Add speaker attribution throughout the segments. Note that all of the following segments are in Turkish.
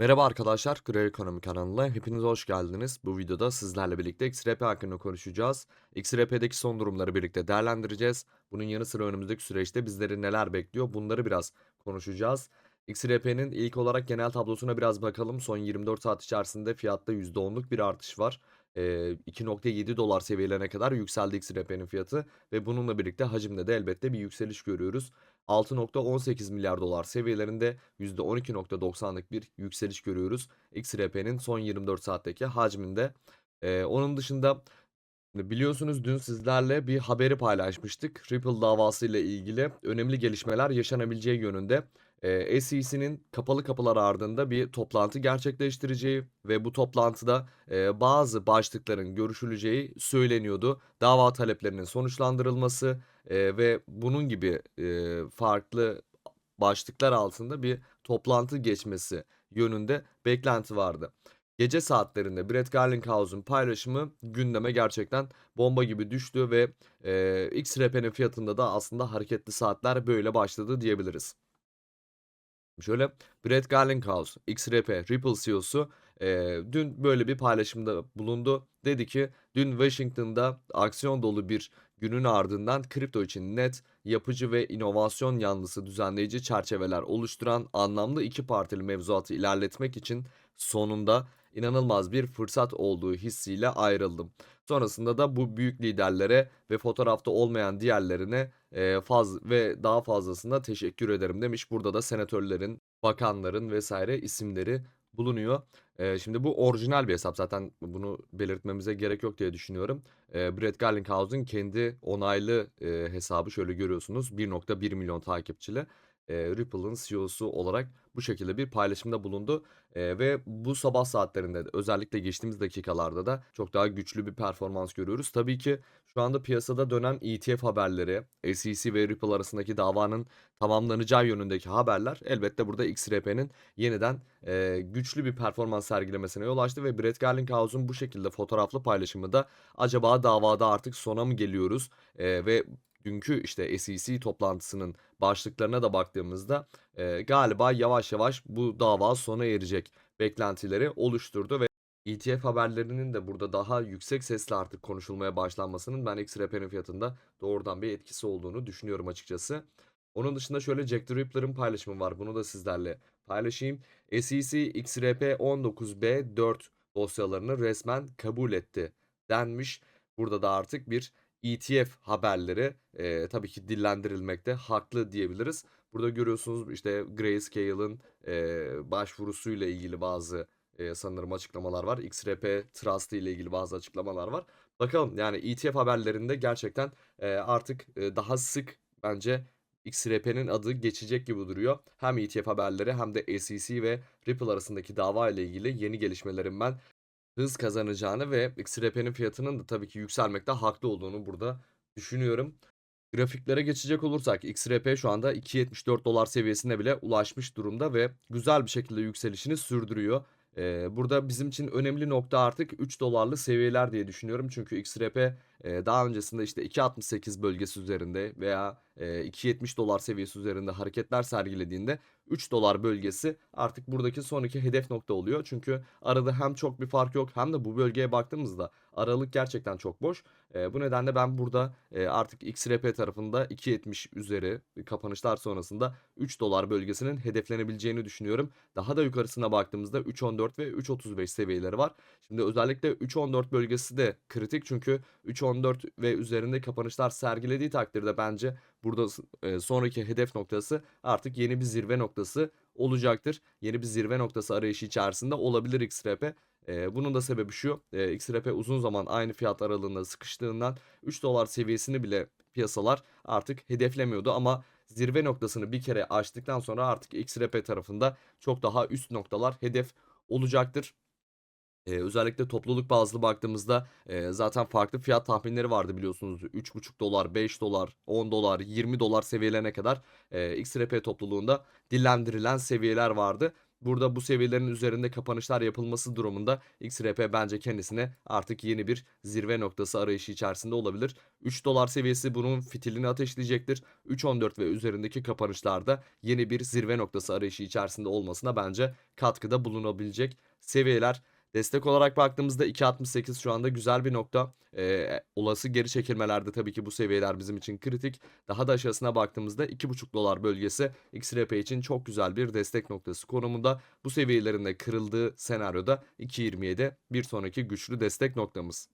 Speaker 1: Merhaba arkadaşlar, Grey Ekonomi kanalına hepiniz hoş geldiniz. Bu videoda sizlerle birlikte XRP hakkında konuşacağız. XRP'deki son durumları birlikte değerlendireceğiz. Bunun yanı sıra önümüzdeki süreçte bizleri neler bekliyor bunları biraz konuşacağız. XRP'nin ilk olarak genel tablosuna biraz bakalım. Son 24 saat içerisinde fiyatta %10'luk bir artış var. Ee, 2.7 dolar seviyelerine kadar yükseldi XRP'nin fiyatı ve bununla birlikte hacimde de elbette bir yükseliş görüyoruz. 6.18 milyar dolar seviyelerinde %12.90'lık bir yükseliş görüyoruz. XRP'nin son 24 saatteki hacminde. Ee, onun dışında biliyorsunuz dün sizlerle bir haberi paylaşmıştık. Ripple davası ile ilgili önemli gelişmeler yaşanabileceği yönünde. Ee, SEC'nin kapalı kapılar ardında bir toplantı gerçekleştireceği ve bu toplantıda e, bazı başlıkların görüşüleceği söyleniyordu. Dava taleplerinin sonuçlandırılması e, ve bunun gibi e, farklı başlıklar altında bir toplantı geçmesi yönünde beklenti vardı. Gece saatlerinde Brett Garlinghouse'un paylaşımı gündeme gerçekten bomba gibi düştü ve e, XRP'nin fiyatında da aslında hareketli saatler böyle başladı diyebiliriz. Şöyle Brett Garlinghouse, XRP, Ripple CEO'su e, dün böyle bir paylaşımda bulundu. Dedi ki dün Washington'da aksiyon dolu bir günün ardından kripto için net, yapıcı ve inovasyon yanlısı düzenleyici çerçeveler oluşturan anlamlı iki partili mevzuatı ilerletmek için sonunda inanılmaz bir fırsat olduğu hissiyle ayrıldım. Sonrasında da bu büyük liderlere ve fotoğrafta olmayan diğerlerine e, faz ve daha fazlasına teşekkür ederim demiş. Burada da senatörlerin, bakanların vesaire isimleri bulunuyor. E, şimdi bu orijinal bir hesap zaten bunu belirtmemize gerek yok diye düşünüyorum. E, Brett Garlinghouse'un kendi onaylı e, hesabı şöyle görüyorsunuz 1.1 milyon takipçili e, Ripple'ın CEO'su olarak bu şekilde bir paylaşımda bulundu. E, ve bu sabah saatlerinde de, özellikle geçtiğimiz dakikalarda da çok daha güçlü bir performans görüyoruz. Tabii ki şu anda piyasada dönen ETF haberleri, SEC ve Ripple arasındaki davanın tamamlanacağı yönündeki haberler elbette burada XRP'nin yeniden e, güçlü bir performans sergilemesine yol açtı ve Brett Garlinghouse'un bu şekilde fotoğraflı paylaşımı da acaba davada artık sona mı geliyoruz e, ve dünkü işte SEC toplantısının başlıklarına da baktığımızda e, galiba yavaş yavaş bu dava sona erecek beklentileri oluşturdu ve ETF haberlerinin de burada daha yüksek sesle artık konuşulmaya başlanmasının ben XRP'nin fiyatında doğrudan bir etkisi olduğunu düşünüyorum açıkçası. Onun dışında şöyle Jack the Ripper'ın paylaşımı var. Bunu da sizlerle paylaşayım. SEC XRP 19B4 dosyalarını resmen kabul etti denmiş. Burada da artık bir ETF haberleri e, tabii ki dillendirilmekte haklı diyebiliriz. Burada görüyorsunuz işte Grayscale'ın e, başvurusuyla ilgili bazı e, sanırım açıklamalar var. XRP Trust ile ilgili bazı açıklamalar var. Bakalım yani ETF haberlerinde gerçekten e, artık e, daha sık bence XRP'nin adı geçecek gibi duruyor. Hem ETF haberleri hem de SEC ve Ripple arasındaki dava ile ilgili yeni gelişmelerin ben hız kazanacağını ve XRP'nin fiyatının da tabii ki yükselmekte haklı olduğunu burada düşünüyorum. Grafiklere geçecek olursak XRP şu anda 2.74 dolar seviyesine bile ulaşmış durumda ve güzel bir şekilde yükselişini sürdürüyor. Ee, burada bizim için önemli nokta artık 3 dolarlı seviyeler diye düşünüyorum. Çünkü XRP e, daha öncesinde işte 2.68 bölgesi üzerinde veya e, 2.70 dolar seviyesi üzerinde hareketler sergilediğinde 3 dolar bölgesi artık buradaki sonraki hedef nokta oluyor. Çünkü arada hem çok bir fark yok hem de bu bölgeye baktığımızda aralık gerçekten çok boş. E, bu nedenle ben burada e, artık XRP tarafında 2.70 üzeri kapanışlar sonrasında 3 dolar bölgesinin hedeflenebileceğini düşünüyorum. Daha da yukarısına baktığımızda 3.14 ve 3.35 seviyeleri var. Şimdi özellikle 3.14 bölgesi de kritik çünkü 3.14 ve üzerinde kapanışlar sergilediği takdirde bence burada e, sonraki hedef noktası artık yeni bir zirve noktası olacaktır. Yeni bir zirve noktası arayışı içerisinde olabilir XRP. Bunun da sebebi şu. XRP uzun zaman aynı fiyat aralığında sıkıştığından 3 dolar seviyesini bile piyasalar artık hedeflemiyordu ama zirve noktasını bir kere aştıktan sonra artık XRP tarafında çok daha üst noktalar hedef olacaktır. Ee, özellikle topluluk bazlı baktığımızda e, zaten farklı fiyat tahminleri vardı biliyorsunuz. 3,5 dolar, 5 dolar, 10 dolar, 20 dolar seviyelerine kadar e, XRP topluluğunda dillendirilen seviyeler vardı. Burada bu seviyelerin üzerinde kapanışlar yapılması durumunda XRP bence kendisine artık yeni bir zirve noktası arayışı içerisinde olabilir. 3 dolar seviyesi bunun fitilini ateşleyecektir. 3.14 ve üzerindeki kapanışlarda yeni bir zirve noktası arayışı içerisinde olmasına bence katkıda bulunabilecek seviyeler. Destek olarak baktığımızda 2.68 şu anda güzel bir nokta. Ee, olası geri çekilmelerde tabii ki bu seviyeler bizim için kritik. Daha da aşağısına baktığımızda 2.5 dolar bölgesi XRP için çok güzel bir destek noktası konumunda. Bu seviyelerin de kırıldığı senaryoda 2.27 bir sonraki güçlü destek noktamız.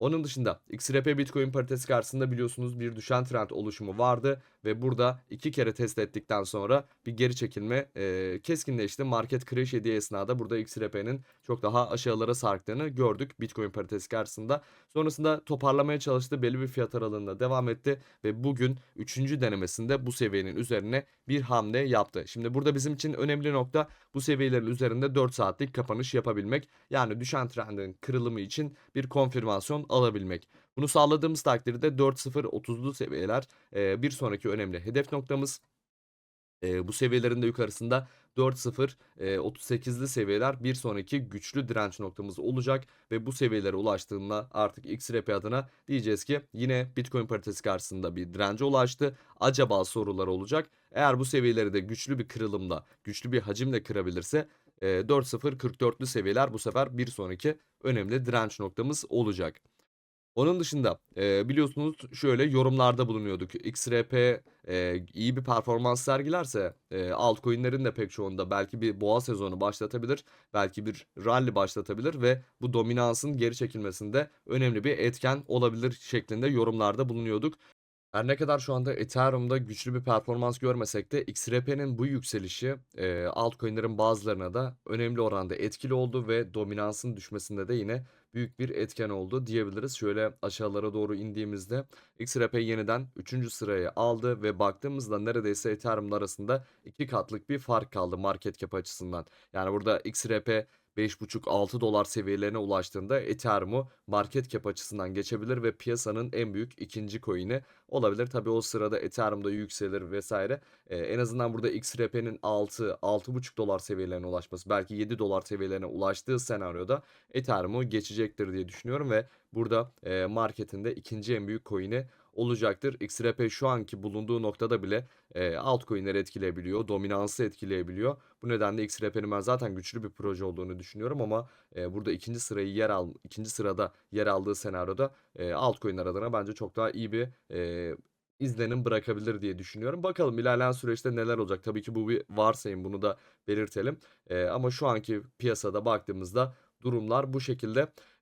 Speaker 1: Onun dışında XRP Bitcoin paritesi karşısında biliyorsunuz bir düşen trend oluşumu vardı ve burada iki kere test ettikten sonra bir geri çekilme e, keskinleşti. Market crash yediği esnada burada XRP'nin çok daha aşağılara sarktığını gördük Bitcoin paritesi karşısında. Sonrasında toparlamaya çalıştı belli bir fiyat aralığında devam etti ve bugün 3. denemesinde bu seviyenin üzerine bir hamle yaptı. Şimdi burada bizim için önemli nokta bu seviyelerin üzerinde 4 saatlik kapanış yapabilmek. Yani düşen trendin kırılımı için bir konfirmasyon alabilmek. Bunu sağladığımız takdirde 4.0-30'lu seviyeler e, bir sonraki önemli hedef noktamız. E, bu seviyelerin de yukarısında 4.0 e, 38'li seviyeler bir sonraki güçlü direnç noktamız olacak ve bu seviyelere ulaştığında artık XRP adına diyeceğiz ki yine Bitcoin paritesi karşısında bir dirence ulaştı. Acaba sorular olacak. Eğer bu seviyeleri de güçlü bir kırılımla, güçlü bir hacimle kırabilirse e, 4.0-44'lü seviyeler bu sefer bir sonraki önemli direnç noktamız olacak. Onun dışında e, biliyorsunuz şöyle yorumlarda bulunuyorduk. XRP e, iyi bir performans sergilerse e, altcoin'lerin de pek çoğunda belki bir boğa sezonu başlatabilir. Belki bir rally başlatabilir ve bu dominansın geri çekilmesinde önemli bir etken olabilir şeklinde yorumlarda bulunuyorduk. Her ne kadar şu anda Ethereum'da güçlü bir performans görmesek de XRP'nin bu yükselişi e, altcoin'lerin bazılarına da önemli oranda etkili oldu ve dominansın düşmesinde de yine büyük bir etken oldu diyebiliriz. Şöyle aşağılara doğru indiğimizde XRP yeniden 3. sıraya aldı ve baktığımızda neredeyse Ethereum arasında iki katlık bir fark kaldı market cap açısından. Yani burada XRP 5,5-6 dolar seviyelerine ulaştığında Ethereum'u market cap açısından geçebilir ve piyasanın en büyük ikinci coin'i olabilir. Tabi o sırada Ethereum'da yükselir vesaire. Ee, en azından burada XRP'nin 6-6,5 dolar seviyelerine ulaşması belki 7 dolar seviyelerine ulaştığı senaryoda Ethereum'u geçecektir diye düşünüyorum ve burada e, marketinde ikinci en büyük coin'i olacaktır. XRP şu anki bulunduğu noktada bile e, altcoin'leri etkileyebiliyor, dominansı etkileyebiliyor. Bu nedenle XRP'nin ben zaten güçlü bir proje olduğunu düşünüyorum ama e, burada ikinci sırayı yer al ikinci sırada yer aldığı senaryoda e, altcoin'ler adına bence çok daha iyi bir e, izlenim bırakabilir diye düşünüyorum. Bakalım ilerleyen süreçte neler olacak. Tabii ki bu bir varsayım bunu da belirtelim. E, ama şu anki piyasada baktığımızda durumlar bu şekilde.